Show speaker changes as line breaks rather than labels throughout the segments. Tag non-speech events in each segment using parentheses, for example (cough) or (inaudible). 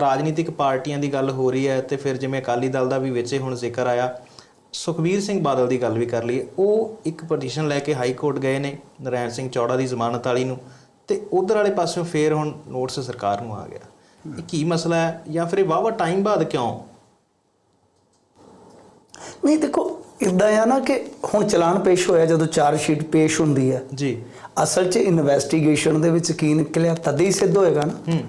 ਰਾਜਨੀਤਿਕ ਪਾਰਟੀਆਂ ਦੀ ਗੱਲ ਹੋ ਰਹੀ ਹੈ ਤੇ ਫਿਰ ਜਿਵੇਂ ਅਕਾਲੀ ਦਲ ਦਾ ਵੀ ਵਿੱਚੇ ਹੁਣ ਜ਼ਿਕਰ ਆਇਆ ਸੁਖਬੀਰ ਸਿੰਘ ਬਾਦਲ ਦੀ ਗੱਲ ਵੀ ਕਰ ਲਈਏ ਉਹ ਇੱਕ ਪਟੀਸ਼ਨ ਲੈ ਕੇ ਹਾਈ ਕੋਰਟ ਗਏ ਨੇ ਨਰੈਣ ਸਿੰਘ ਚੌੜਾ ਦੀ ਜ਼ਮਾਨਤ ਵਾਲੀ ਨੂੰ ਤੇ ਉਧਰ ਵਾਲੇ ਪਾਸਿਓਂ ਫੇਰ ਹੁਣ ਨੋਟਿਸ ਸਰਕਾਰ ਨੂੰ ਆ ਗਿਆ। ਇਹ ਕੀ ਮਸਲਾ ਹੈ ਜਾਂ ਫਿਰ ਇਹ ਵਾਵਾ ਟਾਈਮ ਬਾਅਦ ਕਿਉਂ?
ਨਹੀਂ ਦੇਖੋ ਇਦਾਂ ਆ ਨਾ ਕਿ ਹੁਣ ਚਲਾਨ ਪੇਸ਼ ਹੋਇਆ ਜਦੋਂ ਚਾਰਜ ਸ਼ੀਟ ਪੇਸ਼ ਹੁੰਦੀ ਹੈ।
ਜੀ।
ਅਸਲ 'ਚ ਇਨਵੈਸਟੀਗੇਸ਼ਨ ਦੇ ਵਿੱਚ ਕੀ ਨਿਕਲਿਆ ਤਦ ਹੀ ਸਿੱਧ ਹੋਏਗਾ ਨਾ।
ਹੂੰ।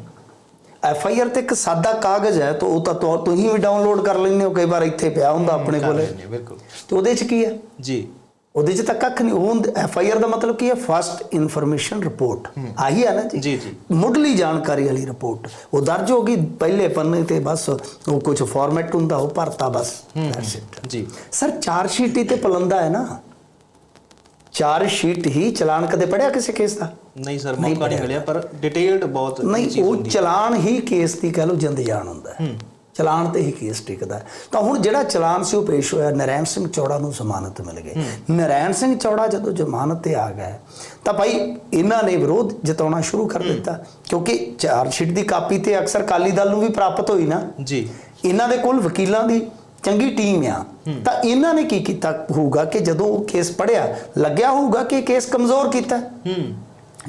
ਐਫ ਆਈ ਆਰ ਤੇ ਇੱਕ ਸਾਦਾ ਕਾਗਜ਼ ਹੈ ਤਾਂ ਉਹ ਤਾਂ ਤੁਹਾ- ਤੁਸੀਂ ਵੀ ਡਾਊਨਲੋਡ ਕਰ ਲੈਂਦੇ ਹੋ ਕਈ ਵਾਰ ਇੱਥੇ ਪਿਆ ਹੁੰਦਾ ਆਪਣੇ ਕੋਲੇ।
ਜੀ ਬਿਲਕੁਲ।
ਤੇ ਉਹਦੇ 'ਚ ਕੀ ਹੈ?
ਜੀ।
ਉਹਦੇ 'ਚ ਤਾਂ ਕੱਖ ਨਹੀਂ ਉਹ ਐਫ ਆਈ ਆਰ ਦਾ ਮਤਲਬ ਕੀ ਹੈ? ਫਸਟ ਇਨਫੋਰਮੇਸ਼ਨ ਰਿਪੋਰਟ ਆਹੀ ਹੈ ਨਾ ਜੀ?
ਜੀ, ਜੀ।
ਮੁੱਢਲੀ ਜਾਣਕਾਰੀ ਵਾਲੀ ਰਿਪੋਰਟ ਉਹ ਦਰਜ ਹੋ ਗਈ ਪਹਿਲੇ ਪੰਨੇ ਤੇ ਬਸ ਉਹ ਕੁਝ ਫਾਰਮੈਟ ਹੁੰਦਾ ਉਹ ਭਰਤਾ ਬਸ। ਦੈਟਸ ਇਟ
ਜੀ।
ਸਰ ਚਾਰ ਸ਼ੀਟ ਹੀ ਤੇ ਪਲੰਦਾ ਹੈ ਨਾ। ਚਾਰ ਸ਼ੀਟ ਹੀ ਚਲਾਨ ਕਦੇ ਪੜਿਆ ਕਿਸੇ ਕੇਸ ਦਾ?
ਨਹੀਂ ਸਰ ਮੌਕਾ ਨਹੀਂ ਮਿਲਿਆ ਪਰ ਡਿਟੇਲਡ ਬਹੁਤ
ਨਹੀਂ ਉਹ। ਚਲਾਨ ਹੀ ਕੇਸ ਦੀ ਕਹ ਲਓ ਜਿੰਦ ਜਾਨ ਹੁੰਦਾ ਹੈ। ਚਲਾਨ ਤੇ ਹੀ ਕੇਸ ਟਿਕਦਾ। ਤਾਂ ਹੁਣ ਜਿਹੜਾ ਚਲਾਨ ਸੀ ਉਹ ਪੇਸ਼ ਹੋਇਆ ਨਰੈਣ ਸਿੰਘ ਚੌੜਾ ਨੂੰ ਜ਼ਮਾਨਤ ਮਿਲ ਗਈ। ਨਰੈਣ ਸਿੰਘ ਚੌੜਾ ਜਦੋਂ ਜ਼ਮਾਨਤ ਤੇ ਆ ਗਏ ਤਾਂ ਭਾਈ ਇਹਨਾਂ ਨੇ ਵਿਰੋਧ ਜਤਾਉਣਾ ਸ਼ੁਰੂ ਕਰ ਦਿੱਤਾ ਕਿਉਂਕਿ ਚਾਰ ਸ਼ੀਟ ਦੀ ਕਾਪੀ ਤੇ ਅਕਸਰ ਕਾਲੀ ਦਲ ਨੂੰ ਵੀ ਪ੍ਰਾਪਤ ਹੋਈ ਨਾ।
ਜੀ।
ਇਹਨਾਂ ਦੇ ਕੋਲ ਵਕੀਲਾਂ ਦੀ ਚੰਗੀ ਟੀਮ ਆ। ਤਾਂ ਇਹਨਾਂ ਨੇ ਕੀ ਕੀਤਾ? ਹੋਊਗਾ ਕਿ ਜਦੋਂ ਉਹ ਕੇਸ ਪੜਿਆ ਲੱਗਿਆ ਹੋਊਗਾ ਕਿ ਕੇਸ ਕਮਜ਼ੋਰ ਕੀਤਾ।
ਹੂੰ।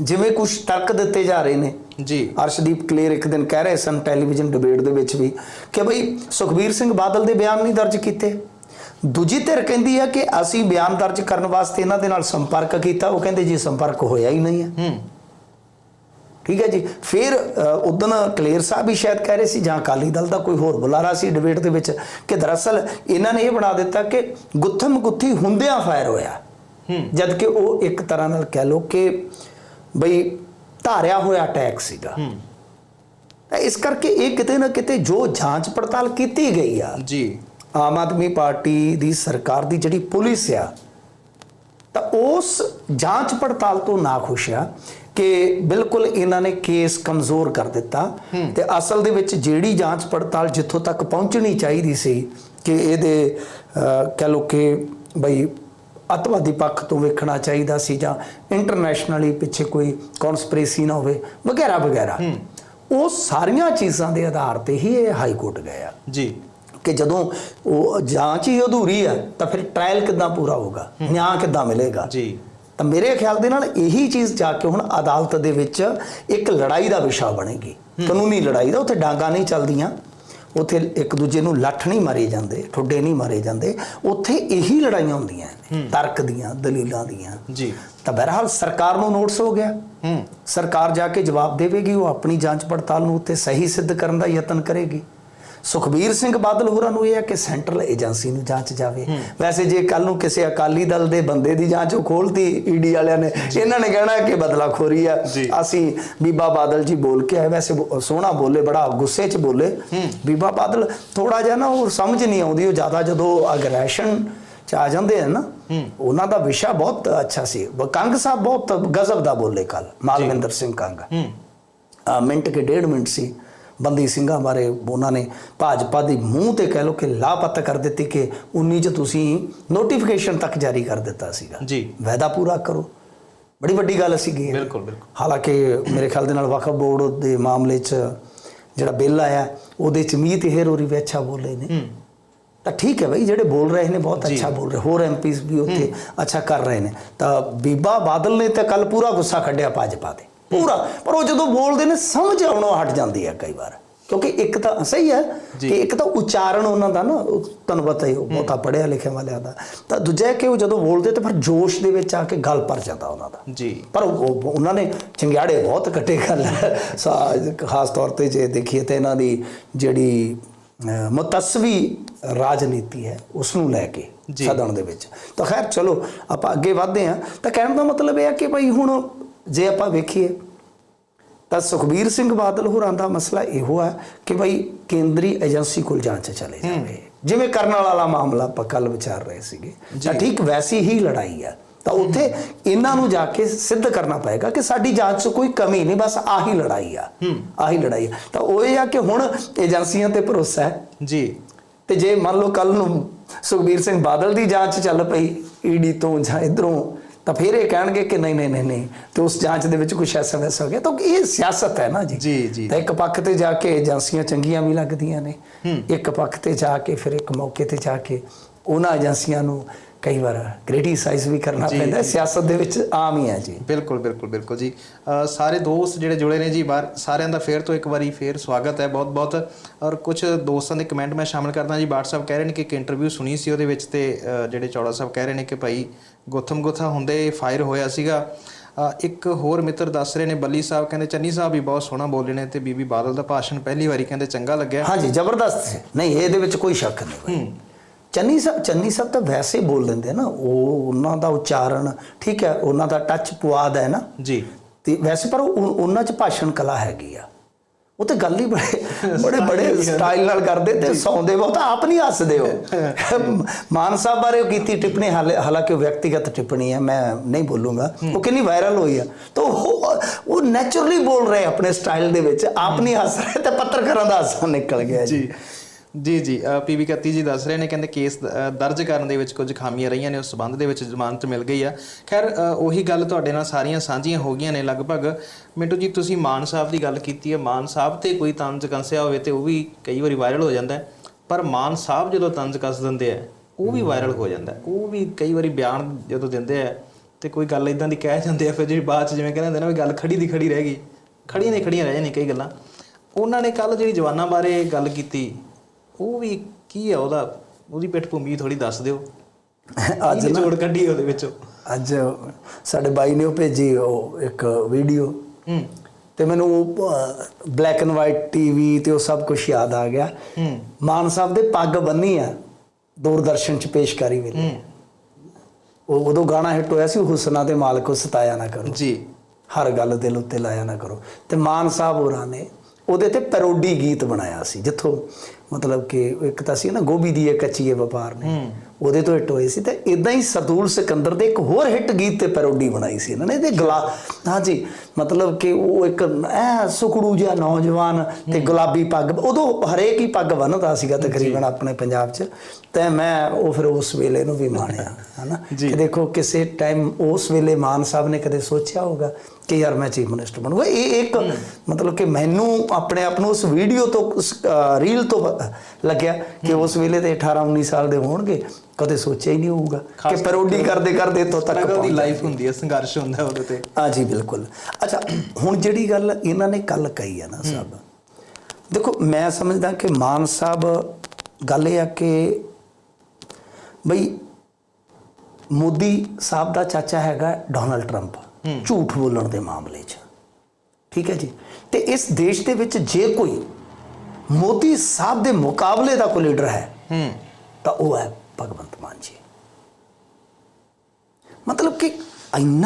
ਜਿਵੇਂ ਕੁਝ ਤਰਕ ਦਿੱਤੇ ਜਾ ਰਹੇ ਨੇ।
ਜੀ।
ਅਰਸ਼ਦੀਪ ਕਲੇਰ ਇੱਕ ਦਿਨ ਕਹਿ ਰਹੇ ਸਨ ਟੈਲੀਵਿਜ਼ਨ ਡਿਬੇਟ ਦੇ ਵਿੱਚ ਵੀ ਕਿ ਬਈ ਸੁਖਬੀਰ ਸਿੰਘ ਬਾਦਲ ਦੇ ਬਿਆਨ ਨਹੀਂ ਦਰਜ ਕੀਤੇ। ਦੂਜੀ ਧਿਰ ਕਹਿੰਦੀ ਹੈ ਕਿ ਅਸੀਂ ਬਿਆਨ ਦਰਜ ਕਰਨ ਵਾਸਤੇ ਇਹਨਾਂ ਦੇ ਨਾਲ ਸੰਪਰਕ ਕੀਤਾ। ਉਹ ਕਹਿੰਦੇ ਜੀ ਸੰਪਰਕ ਹੋਇਆ ਹੀ ਨਹੀਂ ਹੈ
ਹੂੰ।
ਠੀਕ ਹੈ ਜੀ। ਫਿਰ ਉਦੋਂ ਕਲੇਰ ਸਾਹਿਬ ਵੀ ਸ਼ਾਇਦ ਕਹਿ ਰਹੇ ਸੀ ਜਾਂ ਅਕਾਲੀ ਦਲ ਦਾ ਕੋਈ ਹੋਰ ਬੁਲਾਰਾ ਸੀ ਡਿਬੇਟ ਦੇ ਵਿੱਚ ਕਿ ਦਰਅਸਲ ਇਹਨਾਂ ਨੇ ਇਹ ਬਣਾ ਦਿੱਤਾ ਕਿ ਗੁੱਥਮ ਗੁੱਥੀ ਹੁੰਦਿਆਂ ਫਾਇਰ ਹੋਇਆ।
ਹੂੰ।
ਜਦ ਕਿ ਉਹ ਇੱਕ ਤਰ੍ਹਾਂ ਨਾਲ ਕਹਿ ਲੋ ਕਿ ਬਈ ਧਾਰਿਆ ਹੋਇਆ ਅਟੈਕ ਸੀਗਾ।
ਹੂੰ।
ਤਾਂ ਇਸ ਕਰਕੇ ਇਹ ਕਿਤੇ ਨਾ ਕਿਤੇ ਜੋ ਜਾਂਚ ਪੜਤਾਲ ਕੀਤੀ ਗਈ ਆ
ਜੀ।
ਆਮ ਆਦਮੀ ਪਾਰਟੀ ਦੀ ਸਰਕਾਰ ਦੀ ਜਿਹੜੀ ਪੁਲਿਸ ਆ ਤਾਂ ਉਸ ਜਾਂਚ ਪੜਤਾਲ ਤੋਂ ਨਾਖੁਸ਼ ਆ। ਕਿ ਬਿਲਕੁਲ ਇਹਨਾਂ ਨੇ ਕੇਸ ਕਮਜ਼ੋਰ ਕਰ ਦਿੱਤਾ ਤੇ ਅਸਲ ਦੇ ਵਿੱਚ ਜਿਹੜੀ ਜਾਂਚ ਪੜਤਾਲ ਜਿੱਥੋਂ ਤੱਕ ਪਹੁੰਚਣੀ ਚਾਹੀਦੀ ਸੀ ਕਿ ਇਹਦੇ ਕਹਿ ਲੋ ਕਿ ਬਈ ਅਤਵਾਦੀ ਪੱਖ ਤੋਂ ਵੇਖਣਾ ਚਾਹੀਦਾ ਸੀ ਜਾਂ ਇੰਟਰਨੈਸ਼ਨਲੀ ਪਿੱਛੇ ਕੋਈ ਕਨਸਪੀਰੇਸੀ ਨਾ ਹੋਵੇ ਵਗੈਰਾ ਵਗੈਰਾ। ਉਹ ਸਾਰੀਆਂ ਚੀਜ਼ਾਂ ਦੇ ਆਧਾਰ ਤੇ ਹੀ ਇਹ ਹਾਈ ਕੋਰਟ ਗਏ ਆ।
ਜੀ।
ਕਿ ਜਦੋਂ ਉਹ ਜਾਂਚ ਹੀ ਅਧੂਰੀ ਆ ਤਾਂ ਫਿਰ ਟ੍ਰਾਇਲ ਕਿੱਦਾਂ ਪੂਰਾ ਹੋਊਗਾ? ਨਿਆਂ ਕਿੱਦਾਂ ਮਿਲੇਗਾ?
ਜੀ।
ਤਾਂ ਮੇਰੇ ਖਿਆਲ ਦੇ ਨਾਲ ਇਹੀ ਚੀਜ਼ ਜਾ ਕੇ ਹੁਣ ਅਦਾਲਤ ਦੇ ਵਿੱਚ ਇੱਕ ਲੜਾਈ ਦਾ ਵਿਸ਼ਾ ਬਣੇਗੀ। ਕਾਨੂੰਨੀ ਲੜਾਈ ਦਾ ਉੱਥੇ ਡਾਂਗਾ ਨਹੀਂ ਚੱਲਦੀਆਂ ਉੱਥੇ ਇੱਕ ਦੂਜੇ ਨੂੰ ਲੱਠ ਨਹੀਂ ਮਾਰੇ ਜਾਂਦੇ ਠੁੱਡੇ ਨਹੀਂ ਮਾਰੇ ਜਾਂਦੇ ਉੱਥੇ ਇਹੀ ਲੜਾਈਆਂ ਹੁੰਦੀਆਂ ਨੇ ਤਰਕ ਦੀਆਂ ਦਲੀਲਾਂ ਦੀਆਂ।
ਜੀ।
ਤਾਂ ਬਹਰਹਾਲ ਸਰਕਾਰ ਨੂੰ ਨੋਟਿਸ ਹੋ ਗਿਆ। ਸਰਕਾਰ ਜਾ ਕੇ ਜਵਾਬ ਦੇਵੇਗੀ ਉਹ ਆਪਣੀ ਜਾਂਚ ਪੜਤਾਲ ਨੂੰ ਉੱਤੇ ਸਹੀ ਸਿੱਧ ਕਰਨ ਦਾ ਯਤਨ ਕਰੇਗੀ। ਸੁਖਬੀਰ ਸਿੰਘ ਬਾਦਲ ਹੋਰਾਂ ਨੂੰ ਇਹ ਹੈ ਕਿ ਸੈਂਟਰਲ ਏਜੰਸੀ ਨੂੰ ਜਾਂਚ ਜਾਵੇ। ਵੈਸੇ ਜੇ ਕੱਲ ਨੂੰ ਕਿਸੇ ਅਕਾਲੀ ਦਲ ਦੇ ਬੰਦੇ ਦੀ ਜਾਂਚ ਉਹ ਖੋਲਤੀ ਈਡੀ ਵਾਲਿਆਂ ਨੇ ਇਹਨਾਂ ਨੇ ਕਹਿਣਾ ਕਿ ਬਦਲਾਖੋਰੀ ਆ। ਅਸੀਂ ਬੀਬਾ ਬਾਦਲ ਜੀ ਬੋਲ ਕੇ ਆਏ। ਵੈਸੇ ਸੋਹਣਾ ਬੋਲੇ ਬੜਾ ਗੁੱਸੇ 'ਚ ਬੋਲੇ। ਬੀਬਾ ਬਾਦਲ ਥੋੜਾ ਜਿਹਾ ਨਾ ਉਹ ਸਮਝ ਨਹੀਂ ਆਉਂਦੀ ਉਹ ਜ਼ਿਆਦਾ ਜਦੋਂ ਅਗਰੈਸ਼ਨ ਚ ਆ ਜਾਂਦੇ ਆ ਨਾ ਉਹਨਾਂ ਦਾ ਵਿਸ਼ਾ ਬਹੁਤ ਅੱਛਾ ਸੀ। ਕੰਗ ਸਾਹਿਬ ਬਹੁਤ ਗਜ਼ਬ ਦਾ ਬੋਲੇ ਕੱਲ ਮਾਲਵਿੰਦਰ ਸਿੰਘ ਕੰਗ। ਮਿੰਟ ਕੇ ਡੇਢ ਮਿੰਟ ਸੀ। ਬੰਦੀ ਸਿੰਘਾਂ ਬਾਰੇ ਉਹਨਾਂ ਨੇ ਭਾਜਪਾ ਦੀ ਮੂੰਹ ਤੇ ਕਹਿ ਲੋ ਕਿ ਲਾਪਤਾ ਕਰ ਦਿੱਤੀ ਕਿ 19 ਚ ਤੁਸੀਂ ਨੋਟੀਫਿਕੇਸ਼ਨ ਤੱਕ ਜਾਰੀ ਕਰ ਦਿੱਤਾ ਸੀਗਾ।
ਜੀ।
ਵਾਅਦਾ ਪੂਰਾ ਕਰੋ। ਬੜੀ ਵੱਡੀ ਗੱਲ ਸੀਗੀ ਇਹ।
ਬਿਲਕੁਲ ਬਿਲਕੁਲ।
ਹਾਲਾਂਕਿ ਮੇਰੇ ਖਿਆਲ ਦੇ ਨਾਲ ਵਕਫ ਬੋਰਡ ਦੇ ਮਾਮਲੇ 'ਚ ਜਿਹੜਾ ਬਿੱਲ ਆਇਆ ਉਹਦੇ 'ਚ ਮੀਤ ਹੇਰ ਹੋਰੀ ਵੀ ਅੱਛਾ ਬੋਲੇ ਨੇ। ਤਾਂ ਠੀਕ ਹੈ ਬਈ ਜਿਹੜੇ ਬੋਲ ਰਹੇ ਨੇ ਬਹੁਤ। ਅੱਛਾ ਬੋਲ ਰਹੇ। ਹੋਰ ਐਮਪੀਸ ਵੀ ਉੱਥੇ ਅੱਛਾ ਕਰ ਰਹੇ ਨੇ। ਤਾਂ ਬੀਬਾ ਬਾਦਲ ਨੇ ਤਾਂ ਕੱਲ ਪੂਰਾ ਗੁੱਸਾ ਕੱਢਿਆ ਭਾਜਪਾ ਤੇ। ਪੂਰਾ। ਪਰ ਉਹ ਜਦੋਂ ਬੋਲਦੇ ਨੇ ਸਮਝ ਆਉਣੋਂ ਹਟ ਜਾਂਦੀ ਹੈ ਕਈ ਵਾਰ। ਕਿਉਂਕਿ ਇੱਕ ਤਾਂ ਸਹੀ ਹੈ। ਕਿ ਇੱਕ ਤਾਂ ਉਚਾਰਨ ਉਹਨਾਂ ਦਾ ਨਾ ਤੁਹਾਨੂੰ ਪਤਾ ਹੀ ਉਹ ਬਹੁਤਾ ਪੜਿਆ ਲਿਖਿਆ ਵਾਲਿਆਂ ਦਾ। ਤਾਂ ਦੂਜਾ ਕਿ ਉਹ ਜਦੋਂ ਬੋਲਦੇ ਤਾਂ ਫਿਰ ਜੋਸ਼ ਦੇ ਵਿੱਚ ਆ ਕੇ ਗੱਲ ਭਰ ਜਾਂਦਾ ਉਹਨਾਂ ਦਾ।
ਜੀ।
ਪਰ ਉਹ- ਉਹ- ਉਹਨਾਂ ਨੇ ਚੰਗਿਆੜੇ ਬਹੁਤ ਕੱਟੇ ਗੱਲ ਖਾਸ ਤੌਰ ਤੇ ਜੇ ਦੇਖੀਏ ਤੇ ਇਹਨਾਂ ਦੀ ਜਿਹੜੀ ਮੁਤਸਵੀ ਰਾਜਨੀਤੀ ਹੈ ਉਸ ਨੂੰ ਲੈ ਕੇ। ਸਦਨ ਦੇ ਵਿੱਚ। ਤਾਂ ਖੈਰ ਚਲੋ ਆਪਾਂ ਅੱਗੇ ਵਧਦੇ ਹਾਂ। ਤਾਂ ਕਹਿਣ ਦਾ ਮਤਲਬ ਇਹ ਹੈ ਕਿ ਭਾਈ ਹੁਣ ਜੇ ਆਪਾਂ ਵੇਖੀਏ ਤਾਂ ਸੁਖਬੀਰ ਸਿੰਘ ਬਾਦਲ ਹੋਰਾਂ ਦਾ ਮਸਲਾ ਇਹੋ ਹੈ ਕਿ ਭਾਈ ਕੇਂਦਰੀ ਏਜੰਸੀ ਕੋਲ ਜਾਂਚ ਚਲੇ ਜਾਵੇ। ਜਿਵੇਂ ਕਰਨਾਲ ਵਾਲਾ ਮਾਮਲਾ ਆਪਾਂ ਕੱਲ ਵਿਚਾਰ ਰਹੇ ਸੀਗੇ ਤਾਂ ਠੀਕ ਵੈਸੀ ਹੀ ਲੜਾਈ ਆ। ਤਾਂ ਉੱਥੇ ਇਹਨਾਂ ਨੂੰ ਜਾ ਕੇ ਸਿੱਧ ਕਰਨਾ ਪਏਗਾ ਕਿ ਸਾਡੀ ਜਾਂਚ 'ਚ ਕੋਈ ਕਮੀ ਨਹੀਂ ਬਸ ਆਹੀ ਲੜਾਈ ਆ। ਆਹੀ ਲੜਾਈ ਆ। ਤਾਂ ਉਹ ਇਹ ਆ ਕਿ ਹੁਣ ਏਜੰਸੀਆਂ ਤੇ ਭਰੋਸਾ ਹੈ।
ਜੀ।
ਤੇ ਜੇ ਮੰਨ ਲਓ ਕੱਲ ਨੂੰ ਸੁਖਬੀਰ ਸਿੰਘ ਬਾਦਲ ਦੀ ਜਾਂਚ ਚੱਲ ਪਈ ਈਡੀ ਤੋਂ ਜਾਂ ਇਧਰੋਂ ਤਾਂ ਫਿਰ ਇਹ ਕਹਿਣਗੇ ਕਿ ਨਹੀਂ ਨਹੀਂ ਨਹੀਂ ਨਹੀਂ ਤੇ ਉਸ ਜਾਂਚ ਦੇ ਵਿੱਚ ਕੁਝ ਐਸਾ ਵੈਸਾ ਹੋ ਗਿਆ। ਤਾਂ ਇਹ ਸਿਆਸਤ ਹੈ ਨਾ ਜੀ।
ਜੀ, ਜੀ।
ਤਾਂ ਇੱਕ ਪੱਖ ਤੇ ਜਾ ਕੇ ਏਜੰਸੀਆਂ ਚੰਗੀਆਂ ਵੀ ਲੱਗਦੀਆਂ ਨੇ। ਇੱਕ ਪੱਖ ਤੇ ਜਾ ਕੇ ਫਿਰ ਇੱਕ ਮੌਕੇ ਤੇ ਜਾ ਕੇ ਉਹਨਾਂ ਏਜੰਸੀਆਂ ਨੂੰ ਕਈ ਵਾਰ ਕ੍ਰਿਟਿਸਾਈਜ਼ ਵੀ ਕਰਨਾ ਪੈਂਦਾ। ਸਿਆਸਤ ਦੇ ਵਿੱਚ ਆਮ ਹੀ ਹੈ ਜੀ।
ਬਿਲਕੁਲ ਬਿਲਕੁਲ ਬਿਲਕੁਲ ਜੀ। ਸਾਰੇ ਦੋਸਤ ਜਿਹੜੇ ਜੁੜੇ ਨੇ ਜੀ ਬਾਹਰ ਸਾਰਿਆਂ ਦਾ ਫੇਰ ਤੋਂ ਇੱਕ ਵਾਰੀ ਫੇਰ ਸਵਾਗਤ ਹੈ। ਬਹੁਤ ਬਹੁਤ ਔਰ ਕੁਝ ਦੋਸਤਾਂ ਦੇ ਕਮੈਂਟ ਮੈਂ ਸ਼ਾਮਿਲ ਕਰਦਾ ਜੀ। ਸਾਹਿਬ ਕਹਿ ਰਹੇ ਨੇ ਕਿ ਇੱਕ ਇੰਟਰਵਿਊ ਸੁਣੀ ਸੀ ਉਹਦੇ ਵਿੱਚ ਤੇ ਜਿਹੜੇ ਚੌੜਾ ਸਾਹਿਬ ਕਹਿ ਰਹੇ ਨੇ ਕਿ ਭਾਈ ਗੁੱਥਮ ਗੁੱਥਾ ਹੁੰਦੇ ਫਾਇਰ ਹੋਇਆ ਸੀਗਾ। ਇੱਕ ਹੋਰ ਮਿੱਤਰ ਦੱਸ ਰਹੇ ਨੇ ਬੱਲੀ ਸਾਹਿਬ ਕਹਿੰਦੇ ਚੰਨੀ ਸਾਹਿਬ ਵੀ ਬਹੁਤ ਸੋਹਣਾ ਬੋਲੇ ਨੇ ਤੇ ਬੀਬੀ ਬਾਦਲ ਦਾ ਭਾਸ਼ਣ ਪਹਿਲੀ ਵਾਰੀ ਕਹਿੰਦੇ ਚੰਗਾ ਲੱਗਿਆ।
ਹਾਂਜੀ ਜ਼ਬਰਦਸਤ ਸੀ। ਨਹੀਂ ਇਹਦੇ ਵਿੱਚ ਕੋਈ ਸ਼ੱਕ ਨਹੀਂ। ਚੰਨੀ ਸਾਹਿਬ ਚੰਨੀ ਸਾਹਿਬ ਤਾਂ ਵੈਸੇ ਬੋਲ ਲੈਂਦੇ ਨਾ ਉਹ ਉਹਨਾਂ ਦਾ ਉਚਾਰਨ ਠੀਕ ਹੈ ਉਹਨਾਂ ਦਾ ਟੱਚ ਪੁਆਦ ਹੈ ਨਾ।
ਜੀ।
ਤੇ ਵੈਸੇ ਪਰ ਉਹ- ਉਹਨਾਂ 'ਚ ਭਾਸ਼ਣ ਕਲਾ ਹੈਗੀ ਆ। ਉਹ ਤੇ ਗੱਲ ਹੀ ਬੜੇ ਬੜੇ ਬੜੇ ਸਟਾਈਲ ਨਾਲ ਕਰਦੇ ਤੇ ਸੌਂਦੇ ਬਹੁਤ ਆਪ ਨਹੀਂ ਹੱਸਦੇ ਹੋ (laughs) ਮਾਨ ਸਾਹਿਬ ਬਾਰੇ ਉਹ ਕੀਤੀ ਟਿੱਪਣੀ ਹਾਲੇ- ਹਾਲਾਂਕਿ ਉਹ ਵਿਅਕਤੀਗਤ ਟਿੱਪਣੀ ਹੈ ਮੈਂ ਨਹੀਂ ਬੋਲੂੰਗਾ। ਉਹ ਕਿੰਨੀ ਵਾਇਰਲ ਹੋਈ ਆ। ਤਾਂ ਉਹ ਉਹ ਨੇਚਰਲੀ ਬੋਲ ਰਹੇ ਆਪਣੇ ਸਟਾਈਲ ਦੇ ਵਿੱਚ ਆਪ ਨਹੀਂ ਹੱਸ ਰਹੇ ਤੇ ਪੱਤਰਕਾਰਾਂ ਦਾ ਹਾਸਾ ਨਿਕਲ ਗਿਆ ਜੀ।
ਜੀ ਜੀ. ਜੀ ਪੀਵੀ 31 ਜੀ ਦੱਸ ਰਹੇ ਨੇ, ਕਹਿੰਦੇ ਕੇਸ ਦਰਜ ਕਰਨ ਦੇ ਵਿੱਚ ਕੁਝ ਖਾਮੀਆਂ ਰਹੀਆਂ ਨੇ, ਉਸ ਸਬੰਧ ਦੇ ਵਿੱਚ ਜ਼ਮਾਨਤ ਮਿਲ ਗਈ ਆ। ਖੈਰ ਉਹੀ ਗੱਲ ਤੁਹਾਡੇ ਨਾਲ ਸਾਰੀਆਂ ਸਾਂਝੀਆਂ ਹੋ ਗਈਆਂ ਨੇ ਲਗਭਗ। ਮਿੰਟੂ ਜੀ, ਤੁਸੀਂ ਮਾਨ ਸਾਹਿਬ ਦੀ ਗੱਲ ਕੀਤੀ ਹੈ। ਮਾਨ ਸਾਹਿਬ ਤੇ ਕੋਈ ਤੰਜ ਕੰਸਿਆ ਹੋਵੇ ਤੇ ਉਹ ਵੀ ਕਈ ਵਾਰੀ ਵਾਇਰਲ ਹੋ ਜਾਂਦਾ ਪਰ ਮਾਨ ਸਾਹਿਬ ਜਦੋਂ ਤੰਜ ਕੱਸ ਦਿੰਦੇ ਆ, ਉਹ ਵੀ ਵਾਇਰਲ ਹੋ ਜਾਂਦਾ ਉਹ ਵੀ ਕਈ ਵਾਰੀ ਬਿਆਨ ਜਦੋਂ ਦਿੰਦੇ ਆ ਤੇ ਕੋਈ ਗੱਲ ਇਦਾਂ ਦੀ ਕਹਿ ਜਾਂਦੇ ਆ, ਫਿਰ ਜਿਹੜੀ ਬਾਅਦ ਚ ਜਿਵੇਂ ਕਹਿੰਦੇ ਹੁੰਦੇ ਨਾ ਵੀ ਗੱਲ ਖੜੀ ਦੀ ਖੜੀ ਰਹਿ ਗਈ। ਖੜੀਆਂ ਦੀ ਖੜੀਆਂ ਰਹਿ ਜਾਂਦੀਆਂ ਕਈ ਗੱਲਾਂ। ਉਹਨਾਂ ਨੇ ਕੱਲ ਜਿਹੜੀ ਜਵਾਨਾਂ ਬਾਰੇ ਗੱਲ ਕੀਤੀ ਉਹ ਵੀ ਕੀ ਹੈ ਉਹਦਾ? ਉਹਦੀ ਪਿੱਠ ਭੂਮੀ ਥੋੜੀ ਦੱਸ ਦਿਓ।
ਅੱਜ
ਜੋੜ ਕੱਢੀ ਉਹਦੇ ਵਿੱਚੋਂ?
ਅੱਜ ਸਾਡੇ ਬਾਈ ਨੇ ਉਹ ਭੇਜੀ ਉਹ ਇੱਕ ਵੀਡੀਓ।
ਹੂੰ।
ਤੇ ਮੈਨੂੰ ਬਲੈਕ ਐਂਡ ਵਾਈਟ ਟੀਵੀ ਤੇ ਉਹ ਸਭ ਕੁਝ ਯਾਦ ਆ ਗਿਆ।
ਹੂੰ।
ਮਾਨ ਸਾਹਿਬ ਦੇ ਪੱਗ ਬੰਨੀ ਆ ਦੂਰਦਰਸ਼ਨ ਚ ਪੇਸ਼ਕਾਰੀ
ਹੂੰ।
ਉਹ ਉਦੋਂ ਗਾਣਾ ਹਿੱਟ ਹੋਇਆ ਸੀ ਹੁਸਨਾ ਦੇ ਮਾਲਕੋ ਸਤਾਇਆ ਨਾ ਕਰੋ।
ਜੀ।
ਹਰ ਗੱਲ ਦਿਲ ਉੱਤੇ ਲਾਇਆ ਨਾ ਕਰੋ। ਤੇ ਮਾਨ ਸਾਹਿਬ ਹੋਰਾਂ ਨੇ ਉਹਦੇ ਤੇ ਪੈਰੋਡੀ ਗੀਤ ਬਣਾਇਆ ਸੀ ਜਿੱਥੋਂ ਮਤਲਬ ਕਿ ਇੱਕ ਤਾਂ ਸੀ ਨਾ ਗੋਭੀ ਦੀ ਇਹ ਕੱਚੀਏ ਵਪਾਰ ਨੇ।
ਹੂੰ।
ਉਹਦੇ ਤੋਂ ਹਿੱਟ ਹੋਈ ਸੀ ਤੇ ਇਦਾਂ ਹੀ ਸਰਦੂਲ ਸਿਕੰਦਰ ਦੇ ਇੱਕ ਹੋਰ ਹਿੱਟ ਗੀਤ ਤੇ ਪੈਰੋਡੀ ਬਣਾਈ ਸੀ ਇਹਨਾਂ ਨੇ ਤੇ ਗਲਾ ਹਾਂਜੀ ਮਤਲਬ ਕਿ ਉਹ ਇੱਕ ਐ ਸੁਕੜੂ ਜਿਹਾ ਨੌਜਵਾਨ ਤੇ ਗੁਲਾਬੀ ਪੱਗ ਉਦੋਂ ਹਰੇਕ ਹੀ ਪੱਗ ਬੰਨਦਾ ਸੀਗਾ ਤਕਰੀਬਨ ਆਪਣੇ ਪੰਜਾਬ 'ਚ। ਤੇ ਮੈਂ ਉਹ ਫਿਰ ਉਸ ਵੇਲੇ ਨੂੰ ਵੀ ਮਾਣਿਆ ਹਨਾ।
ਜੀ।
ਕਿ ਦੇਖੋ ਕਿਸੇ ਟਾਈਮ ਉਸ ਵੇਲੇ ਮਾਨ ਸਾਹਿਬ ਨੇ ਕਦੇ ਸੋਚਿਆ ਹੋਗਾ ਕਿ ਯਾਰ ਮੈਂ ਚੀਫ ਮਿਨਿਸਟਰ ਬਣੂਗਾ। ਇਹ ਇੱਕ ਮਤਲਬ ਕਿ ਮੈਨੂੰ ਆਪਣੇ ਆਪ ਨੂੰ ਉਸ ਵੀਡੀਓ ਤੋਂ ਰੀਲ ਤੋਂ ਲੱਗਿਆ ਕਿ ਉਸ ਵੇਲੇ ਦੇ 18 19 ਸਾਲ ਦੇ ਹੋਣਗੇ ਕਦੇ ਸੋਚਿਆ ਹੀ ਨਹੀਂ ਹੋਊਗਾ ਕਿ ਪੈਰੋਡੀ ਕਰਦੇ ਕਰਦੇ ਇੱਥੋਂ ਤੱਕ
ਸਟਰਗਲ ਦੀ
ਪਹੁੰਚ
ਲਾਈਫ ਹੁੰਦੀ ਹੈ ਸੰਘਰਸ਼ ਹੁੰਦਾ ਉਹਦੇ ਤੇ।
ਹਾਂ ਜੀ ਬਿਲਕੁਲ। ਅੱਛਾ ਹੁਣ ਜਿਹੜੀ ਗੱਲ ਇਹਨਾਂ ਨੇ ਕੱਲ ਕਹੀ ਹੈ ਨਾ ਸਾਹਿਬ ਦੇਖੋ ਮੈਂ ਸਮਝਦਾ ਕਿ ਮਾਨ ਸਾਹਿਬ ਗੱਲ ਇਹ ਆ ਕਿ ਬਈ ਮੋਦੀ ਸਾਹਿਬ ਦਾ ਚਾਚਾ ਹੈਗਾ ਡੋਨਲਡ ਟਰੰਪ ਝੂਠ ਬੋਲਣ ਦੇ ਮਾਮਲੇ 'ਚ। ਠੀਕ ਹੈ ਜੀ? ਤੇ ਇਸ ਦੇਸ਼ ਦੇ ਵਿੱਚ ਜੇ ਕੋਈ ਮੋਦੀ ਸਾਹਿਬ ਦੇ ਮੁਕਾਬਲੇ ਦਾ ਕੋਈ ਲੀਡਰ ਹੈ
ਹੂੰ।
ਤਾਂ ਉਹ ਹੈ ਭਗਵੰਤ ਮਾਨ ਜੀ। ਮਤਲਬ ਕਿ ਇੰਨਾ